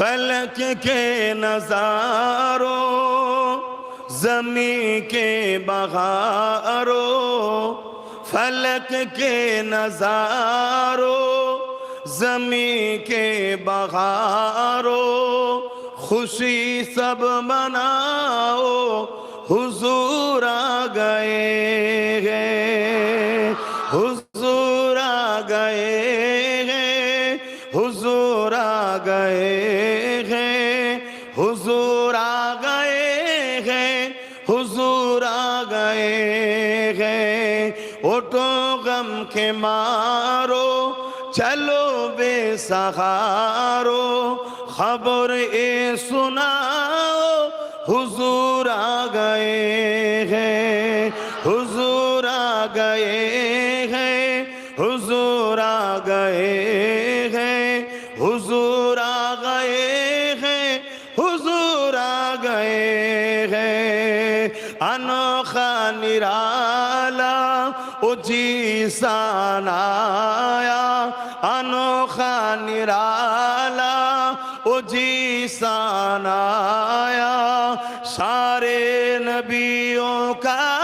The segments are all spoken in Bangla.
فلک کے نظاروں، زمین کے بغاروں فلک کے نظاروں، زمین کے بغاروں خوشی سب مناؤ، حضور آ گئے گئے حضور آ گئے گئے حضور آ گئے हुजूर आ गए हैं ओटो गम के मारो चलो बेसहारो खबर ए सुनाओ हुजूर आ गए हैं हुजूर आ गए हैं हुजूर आ गए हैं हुजूर आ गए हैं हुजूर आ गए हैं আখা নিরালা ও জিসানায়া। আনোখা নিরালা ও জিসানায়া। সারে নবিয়ো কা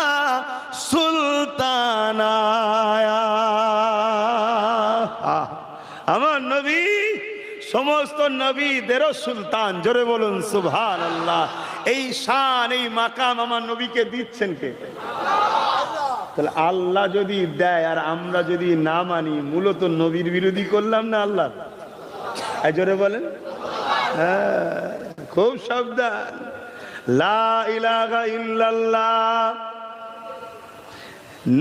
সমস্ত নবীদেরও সুলতান। জোরে বলুন সুভান আল্লাহ এই শান এই মাকাম আমার নবীকে দিচ্ছেন কে? তাহলে আল্লাহ যদি দেয় আর আমরা যদি না মানি মূলত নবীর বিরোধী করলাম না আল্লাহ? জোরে বলেন। হ্যাঁ, খুব সাবধান। লা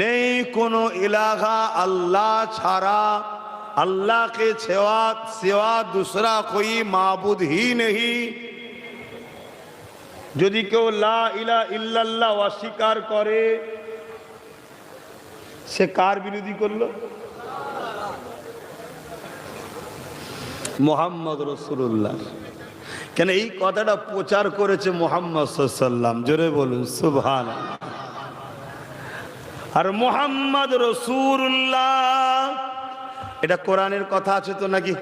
নেই কোনো ইলাহা আল্লাহ ছাড়া अल्लाह के सिवा सिवा दूसरा कोई माबूद ही नहीं যদি কেউ লা ইলা ইল্লাল্লাহ অস্বীকার করে সে কার বিরোধী করলো মোহাম্মদ রসুল্লাহ কেন এই কথাটা প্রচার করেছে মোহাম্মদ সাল্লাম জোরে বলুন সুবহান আর মোহাম্মদ রসুল্লাহ এটা কোরআনের কথা আছে তো নাকি?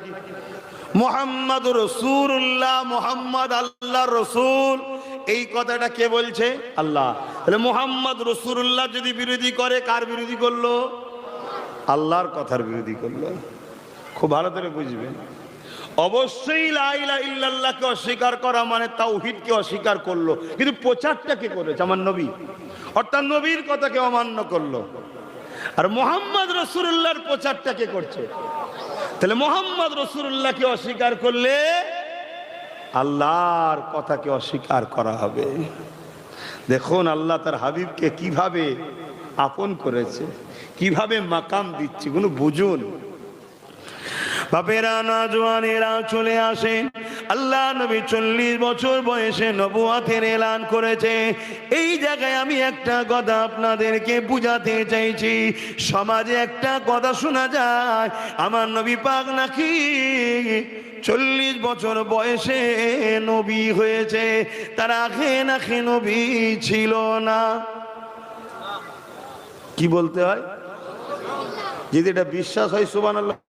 মোহাম্মদ রসুল্লাহ মোহাম্মদ আল্লাহ রসুল। এই কথাটা কে বলছে? আল্লাহ। তাহলে মোহাম্মদ রসুল্লাহ যদি বিরোধী করে, কার বিরোধী করল? আল্লাহর কথার বিরোধী করল। খুব ভালো করে বুঝবেন। অবশ্যই লাইলা ইল্লাল্লাহকে অস্বীকার করা মানে তাওহিদকে অস্বীকার করল। কিন্তু প্রচারটা কে করেছে? আমার নবী। অর্থাৎ নবীর কথাকে অমান্য করল। আর মোহাম্মদ রসুল্লাহর প্রচারটা কে করছে? তাহলে মোহাম্মদ রসুল্লাহকে অস্বীকার করলে আল্লাহর কথাকে অস্বীকার করা হবে। দেখুন, আল্লাহ তার হাবিবকে কীভাবে আপন করেছে, কীভাবে মাকাম দিচ্ছে, কোনো বুঝুন। বাপেরা, নজওয়ানেরা চলে আসে আল্লাহ নবী চল্লিশ বছর বয়সে নবুয়াতের এলান করেছে। এই জায়গায় আমি একটা কথা আপনাদেরকে বুঝাতে চাইছি। সমাজে একটা কথা শোনা যায়, আমার নবী পাক নাকি চল্লিশ বছর বয়সে নবী হয়েছে, তার আখে নাকি নবী ছিল না। কি বলতে হয়? যদি এটা বিশ্বাস হয় সুবান আল্লাহ